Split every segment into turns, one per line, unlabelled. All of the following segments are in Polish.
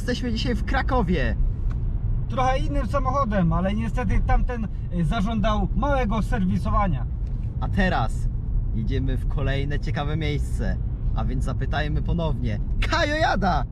Jesteśmy dzisiaj w Krakowie.
Trochę innym samochodem, ale niestety tamten y, zażądał małego serwisowania.
A teraz idziemy w kolejne ciekawe miejsce. A więc zapytajmy ponownie. Kajo jada!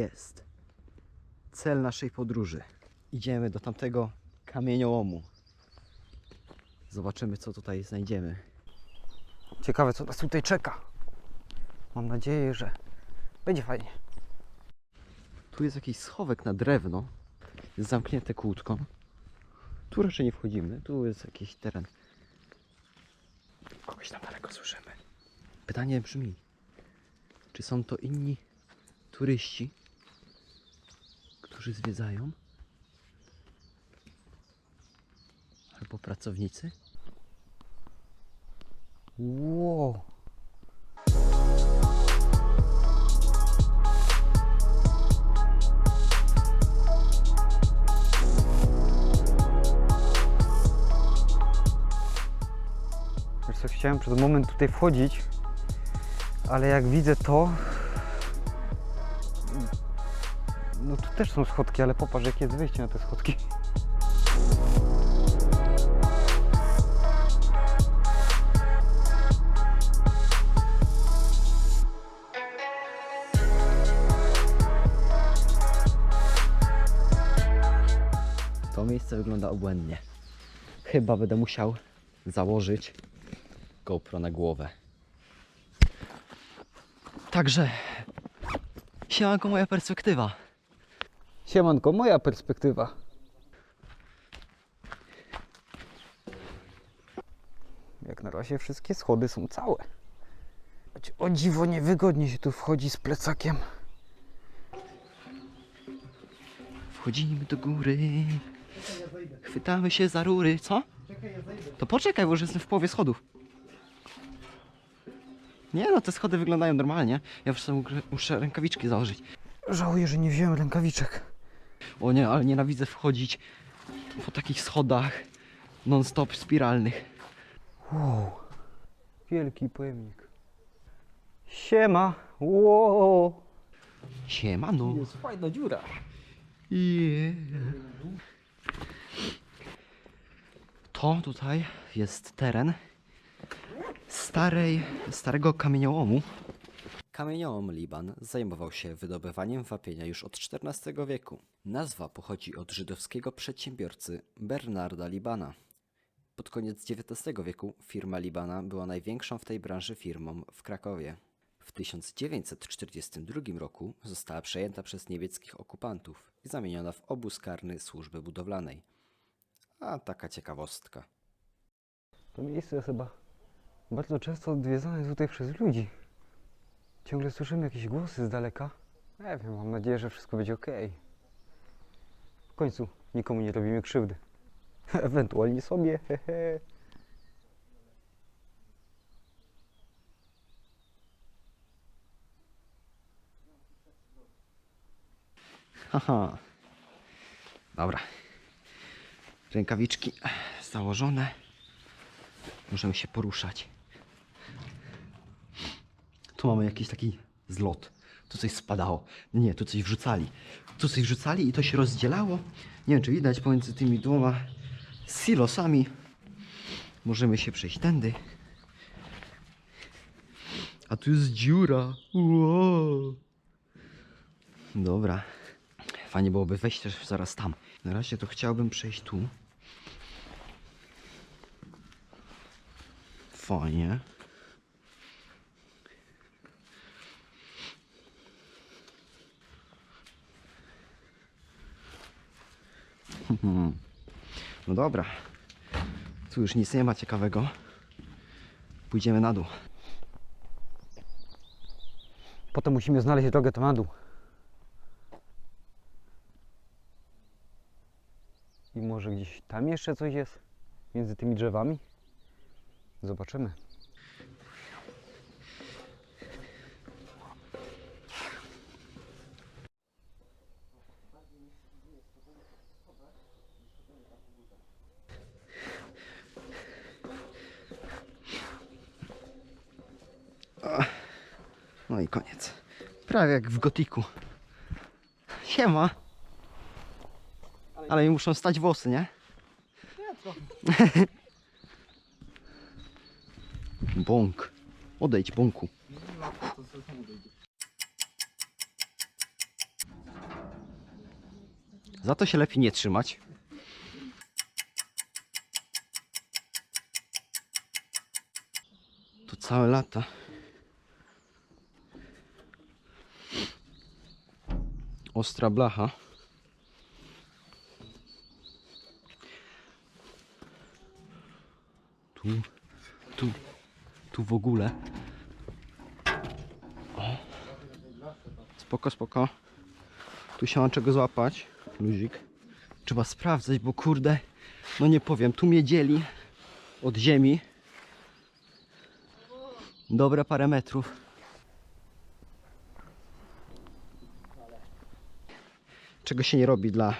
Jest. Cel naszej podróży. Idziemy do tamtego kamieniołomu. Zobaczymy, co tutaj znajdziemy.
Ciekawe, co nas tutaj czeka. Mam nadzieję, że będzie fajnie.
Tu jest jakiś schowek na drewno. Jest zamknięte kłódką. Tu raczej nie wchodzimy. Tu jest jakiś teren. Kogoś tam daleko słyszymy. Pytanie brzmi, czy są to inni turyści, którzy zwiedzają? Albo pracownicy?
Wow. Wiesz chciałem przez moment tutaj wchodzić, ale jak widzę to... No tu też są schodki, ale popatrz jakie jest wyjście na te schodki.
To miejsce wygląda obłędnie. Chyba będę musiał założyć GoPro na głowę. Także, siemanko moja perspektywa.
Siemanko, moja perspektywa. Jak na razie wszystkie schody są całe. Choć O dziwo niewygodnie się tu wchodzi z plecakiem.
Wchodzimy do góry. Chwytamy się za rury. Co? To poczekaj, bo już jestem w połowie schodów. Nie no, te schody wyglądają normalnie. Ja już muszę rękawiczki założyć.
Żałuję, że nie wziąłem rękawiczek.
O nie, ale nienawidzę wchodzić po takich schodach non-stop spiralnych.
Wow. Wielki pojemnik. Siema. Wow.
Siemano.
Jest fajna dziura.
Yeah. To tutaj jest teren starej, starego kamieniołomu. Kamieniołom Liban zajmował się wydobywaniem wapienia już od XIV wieku. Nazwa pochodzi od żydowskiego przedsiębiorcy Bernarda Libana. Pod koniec XIX wieku firma Libana była największą w tej branży firmą w Krakowie. W 1942 roku została przejęta przez niemieckich okupantów i zamieniona w obóz karny służby budowlanej. A taka ciekawostka.
To miejsce jest chyba bardzo często odwiedzane tutaj przez ludzi. Ciągle słyszymy jakieś głosy z daleka. Nie wiem, mam nadzieję, że wszystko będzie ok. W końcu nikomu nie robimy krzywdy. Ewentualnie sobie. hehe.
Haha. Dobra. Rękawiczki założone. Możemy się poruszać. Tu mamy jakiś taki zlot. Tu coś spadało. Nie, tu coś wrzucali. Tu coś wrzucali i to się rozdzielało. Nie wiem, czy widać pomiędzy tymi dwoma silosami. Możemy się przejść tędy. A tu jest dziura. Wow. Dobra. Fajnie byłoby wejść też zaraz tam. Na razie to chciałbym przejść tu. Fajnie. Mhm. No dobra. Tu już nic nie ma ciekawego. Pójdziemy na dół.
Potem musimy znaleźć drogę tam na dół. I może gdzieś tam jeszcze coś jest? Między tymi drzewami? Zobaczymy.
No i koniec. Prawie jak w gotiku. Siema. Ale mi muszą stać włosy, nie? Bąk. Odejdź, bąku. Za to się lepiej nie trzymać. To całe lata. Ostra blacha. Tu, tu, tu w ogóle. O. Spoko, spoko. Tu się ma czego złapać. Luzik. Trzeba sprawdzać, bo kurde, no nie powiem, tu mnie dzieli od ziemi. Dobre parę metrów. Czego się nie robi dla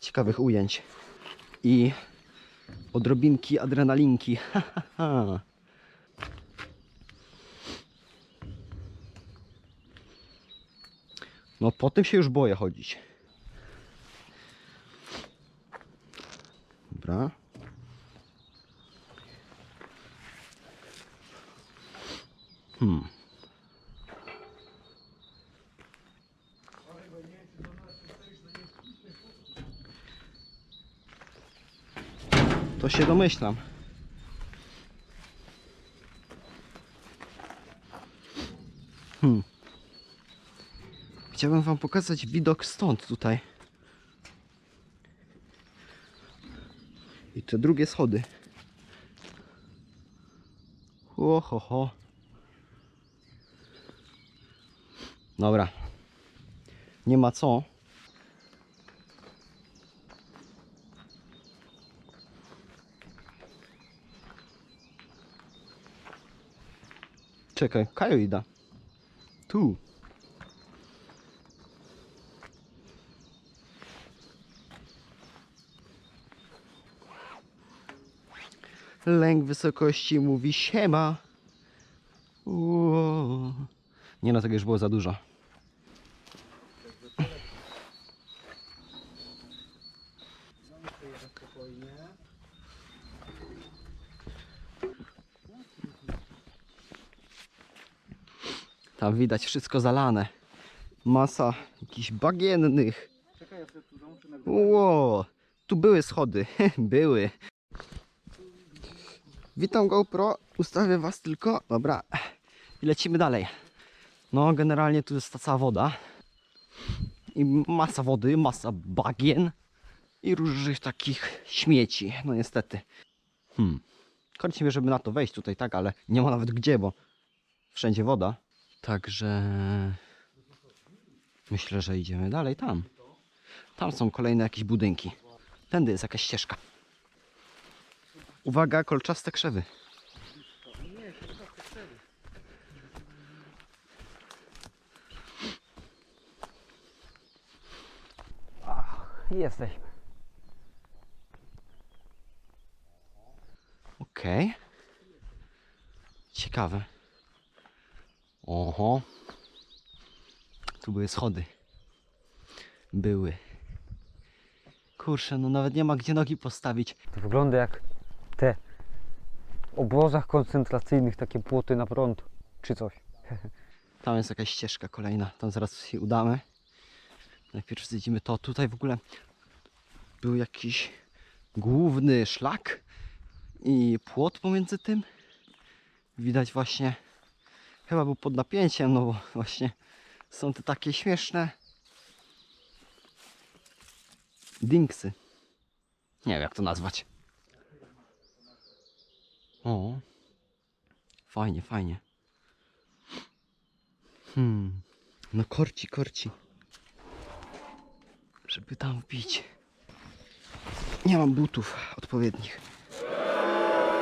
ciekawych ujęć i odrobinki adrenalinki. No po tym się już boję chodzić. Dobra. Hmm. To się domyślam. Hmm. Chciałbym wam pokazać widok stąd tutaj. I te drugie schody. Ho, ho, ho. Dobra. Nie ma co. Czekaj, Kajo ida. Tu. Lęk wysokości mówi siema. Uo. Nie no, tego już było za dużo. Tam widać wszystko zalane. Masa jakichś bagiennych. Ło, tu były schody. były. Witam GoPro. Ustawię was tylko. Dobra. I lecimy dalej. No, generalnie tu jest ta cała woda. I masa wody, masa bagien. I różnych takich śmieci. No niestety. Hmm. Żeby na to wejść tutaj, tak, ale nie ma nawet gdzie, bo wszędzie woda. Także myślę, że idziemy dalej tam. Tam są kolejne jakieś budynki. Tędy jest jakaś ścieżka. Uwaga, kolczaste krzewy.
Jesteśmy.
Okej. Ciekawe. Oho. Tu były schody. Były. Kurczę, no nawet nie ma gdzie nogi postawić.
To wygląda jak te w obozach koncentracyjnych takie płoty na prąd czy coś.
Tam jest jakaś ścieżka kolejna. Tam zaraz się udamy. Najpierw zjedziemy to. Tutaj w ogóle był jakiś główny szlak i płot pomiędzy tym. Widać właśnie, chyba był pod napięciem, no bo właśnie są te takie śmieszne dinksy. Nie wiem jak to nazwać. O, fajnie, fajnie. Hmm. No korci, korci. Żeby tam wbić. Nie mam butów odpowiednich.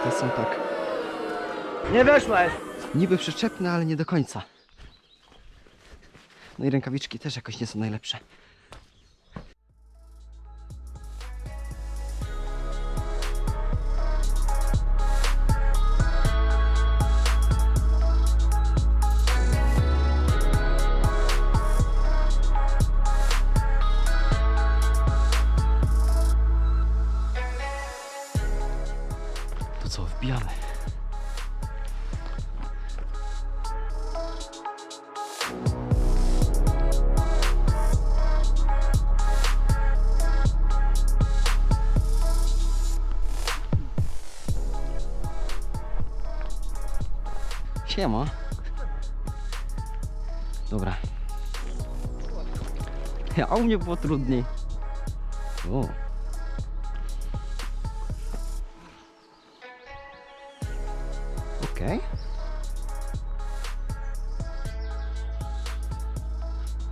Te są tak.
Nie weszłeś!
Niby przyczepne, ale nie do końca. No i rękawiczki też jakoś nie są najlepsze. Siema. Dobra. A u mnie było trudniej. O. Okej.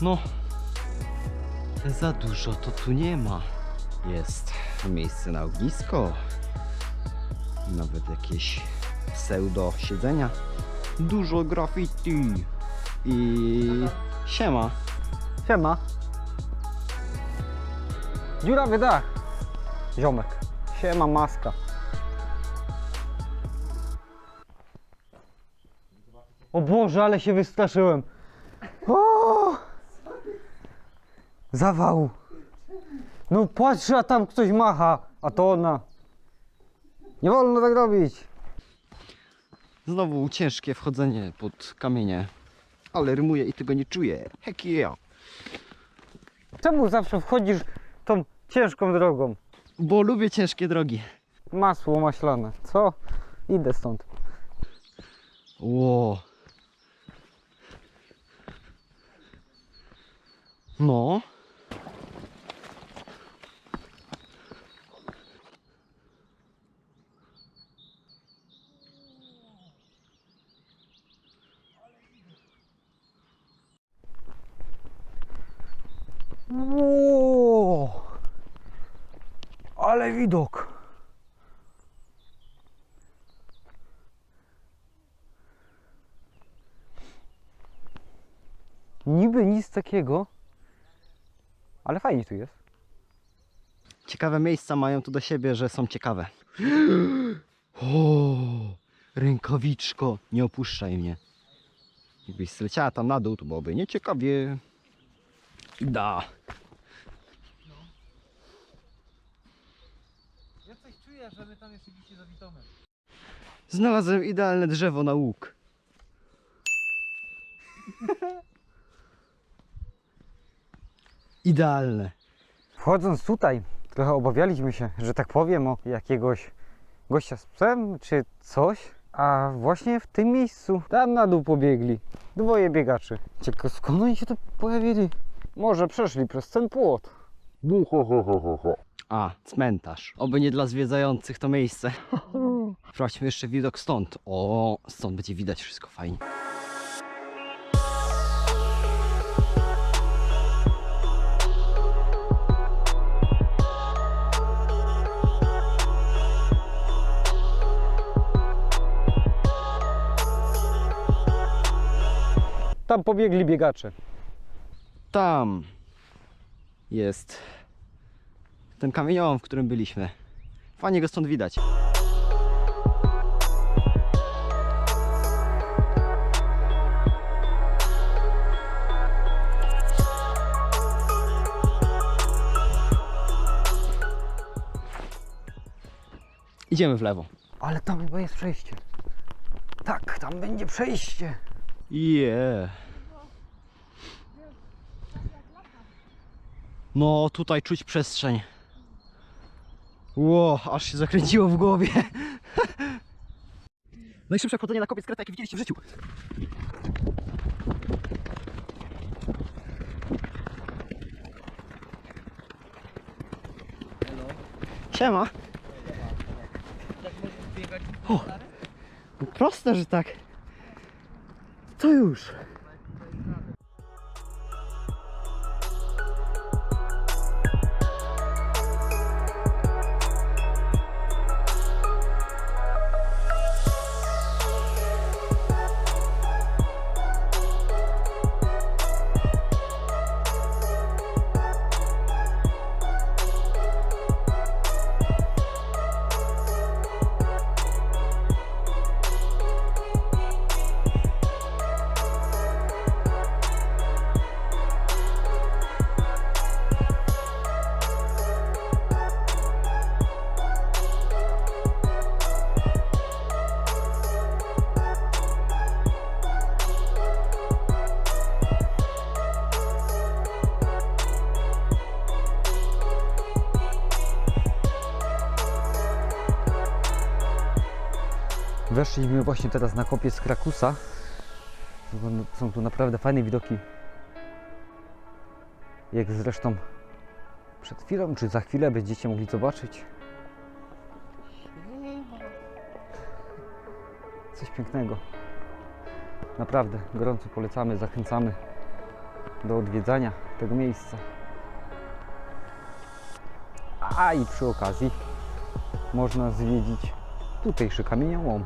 No. Za dużo to tu nie ma. Jest miejsce na ognisko. Nawet jakieś pseudo siedzenia. Dużo graffiti. I siema.
Siema. Dziurawy dach. Ziomek. Siema maska. O Boże, ale się wystraszyłem. O! Zawał. No patrz, a tam ktoś macha, a to ona. Nie wolno tak robić.
Znowu ciężkie wchodzenie pod kamienie. Ale rymuję i tego nie czuję. Heck yeah.
Czemu zawsze wchodzisz tą ciężką drogą?
Bo lubię ciężkie drogi.
Masło maślane. Co? Idę stąd.
Ło. No.
Ło! Ale widok. Niby nic takiego, ale fajnie tu jest.
Ciekawe miejsca mają tu do siebie, że są ciekawe. O, rękawiczko, nie opuszczaj mnie. Jakbyś zleciała tam na dół, to byłoby nieciekawie. Da.
Ja coś czuję, że my tam jeszcze dzisiaj zawitamy.
Znalazłem idealne drzewo na łuk. Idealne.
Wchodząc tutaj, trochę obawialiśmy się, że tak powiem, o jakiegoś gościa z psem czy coś. A właśnie w tym miejscu tam na dół pobiegli dwoje biegaczy. Ciekawe skąd oni się tu pojawili? Może przeszli przez ten płot.
A, cmentarz. Oby nie dla zwiedzających to miejsce. Sprawdźmy jeszcze widok stąd. O, stąd będzie widać wszystko fajnie.
Tam pobiegli biegacze.
Tam jest ten kamieniołom, w którym byliśmy. Fajnie go stąd widać. Idziemy w lewo.
Ale tam chyba jest przejście. Tak, tam będzie przejście.
Yeah. No, tutaj czuć przestrzeń. Ło, aż się zakręciło w głowie. Najszybsze wchodzenie na kopiec kreta, jakie widzieliście w życiu. Siema. O, proste, że tak. To już.
Weszliśmy właśnie teraz na kopiec z Krakusa. Są- Są tu naprawdę fajne widoki. Jak zresztą przed chwilą, czy za chwilę będziecie mogli zobaczyć. Coś pięknego. Naprawdę gorąco polecamy, zachęcamy do odwiedzania tego miejsca. A i przy okazji można zwiedzić tutejszy kamieniołom.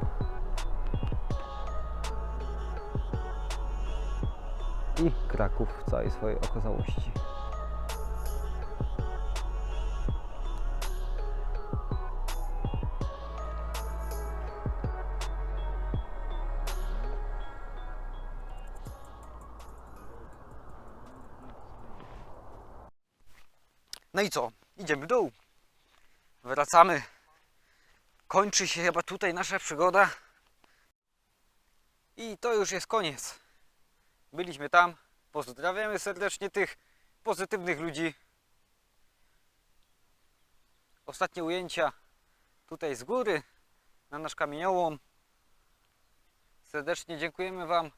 I Kraków w całej swojej okazałości.
No i co? Idziemy w dół. Wracamy. Kończy się chyba tutaj nasza przygoda. I to już jest koniec. Byliśmy tam. Pozdrawiamy serdecznie tych pozytywnych ludzi. Ostatnie ujęcia tutaj z góry na nasz kamieniołom. Serdecznie dziękujemy Wam,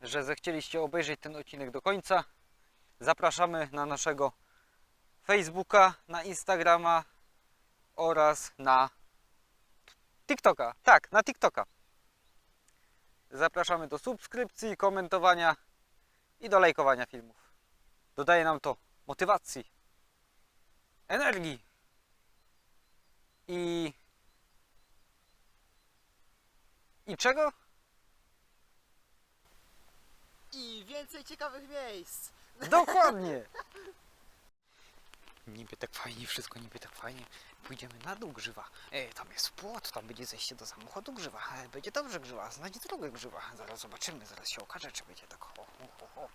że zechcieliście obejrzeć ten odcinek do końca. Zapraszamy na naszego Facebooka, na Instagrama oraz na TikToka. Tak, na TikToka. Zapraszamy do subskrypcji, komentowania i do lajkowania filmów. Dodaje nam to motywacji, energii i. I czego?
I więcej ciekawych miejsc.
Dokładnie! Niby tak fajnie, wszystko niby tak fajnie. Pójdziemy na dół grzywa. E, tam jest płot, tam będzie zejście do samochodu grzywa. E, będzie dobrze grzywa, znajdź drogę grzywa. Zaraz zobaczymy, zaraz się okaże, czy będzie tak. O, o, o, o.